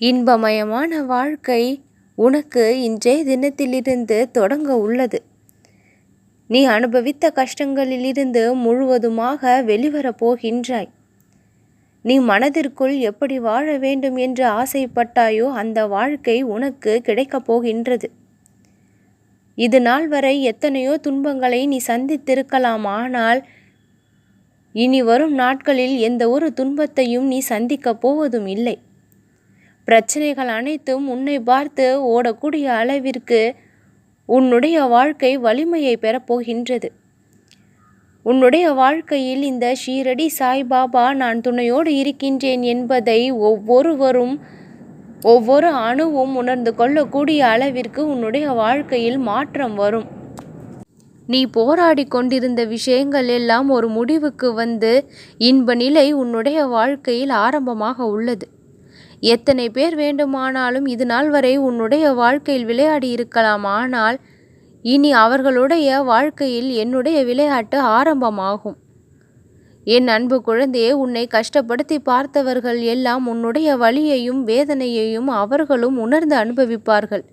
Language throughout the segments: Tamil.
இன்பமயமான வாழ்க்கை உனக்கு இன்றைய தினத்திலிருந்து தொடங்க உள்ளது. நீ அனுபவித்த கஷ்டங்களிலிருந்து முழுவதுமாக வெளிவரப் போகின்றாய். நீ மனதிற்குள் எப்படி வாழ வேண்டும் என்று ஆசைப்பட்டாயோ அந்த வாழ்க்கை உனக்கு கிடைக்கப் போகின்றது. இது நாள் வரை எத்தனையோ துன்பங்களை நீ சந்தித்திருக்கலாம் ஆனால் இனி வரும் நாட்களில் எந்த ஒரு துன்பத்தையும் நீ சந்திக்கப் போவதும் இல்லை. பிரச்சனைகள் அனைத்தும் உன்னை பார்த்து ஓடக்கூடிய அளவிற்கு உன்னுடைய வாழ்க்கை வலிமையை பெறப்போகின்றது உன்னுடைய வாழ்க்கையில் இந்த ஷீரடி சாய்பாபா நான் துணையோடு இருக்கின்றேன் என்பதை ஒவ்வொருவரும் ஒவ்வொரு அணுவும் உணர்ந்து கொள்ளக்கூடிய அளவிற்கு உன்னுடைய வாழ்க்கையில் மாற்றம் வரும். நீ போராடி கொண்டிருந்த விஷயங்கள் எல்லாம் ஒரு முடிவுக்கு வந்து இன்ப நிலை உன்னுடைய வாழ்க்கையில் ஆரம்பமாக உள்ளது. எத்தனை பேர் வேண்டுமானாலும் இது நாள் வரை உன்னுடைய வாழ்க்கையில் விளையாடி இருக்கலாம். ஆனால் இனி அவர்களுடைய வாழ்க்கையில் என்னுடைய விளையாட்டு ஆரம்பமாகும். என் அன்பு குழந்தையே உன்னை கஷ்டப்படுத்தி பார்த்தவர்கள் எல்லாம் உன்னுடைய வலியையும் வேதனையையும் அவர்களும் உணர்ந்து அனுபவிப்பார்கள்.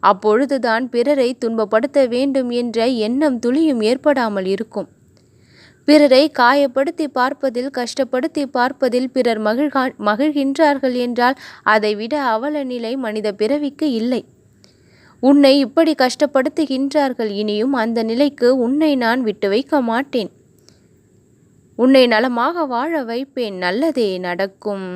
அப்பொழுதுதான் பிறரை துன்பப்படுத்த வேண்டும் என்ற எண்ணம் துளியும் ஏற்படாமல் இருக்கும். பிறரை காயப்படுத்தி பார்ப்பதில் கஷ்டப்படுத்தி பார்ப்பதில் பிறர் மகிழ்கா மகிழ்கின்றார்கள் என்றால் அதைவிட அவல நிலை மனித பிறவிக்கு இல்லை. உன்னை இப்படி கஷ்டப்படுத்துகின்றார்கள் இனியும் அந்த நிலைக்கு உன்னை நான் விட்டு வைக்க மாட்டேன். உன்னை நலமாக வாழ வைப்பேன் நல்லதே நடக்கும்.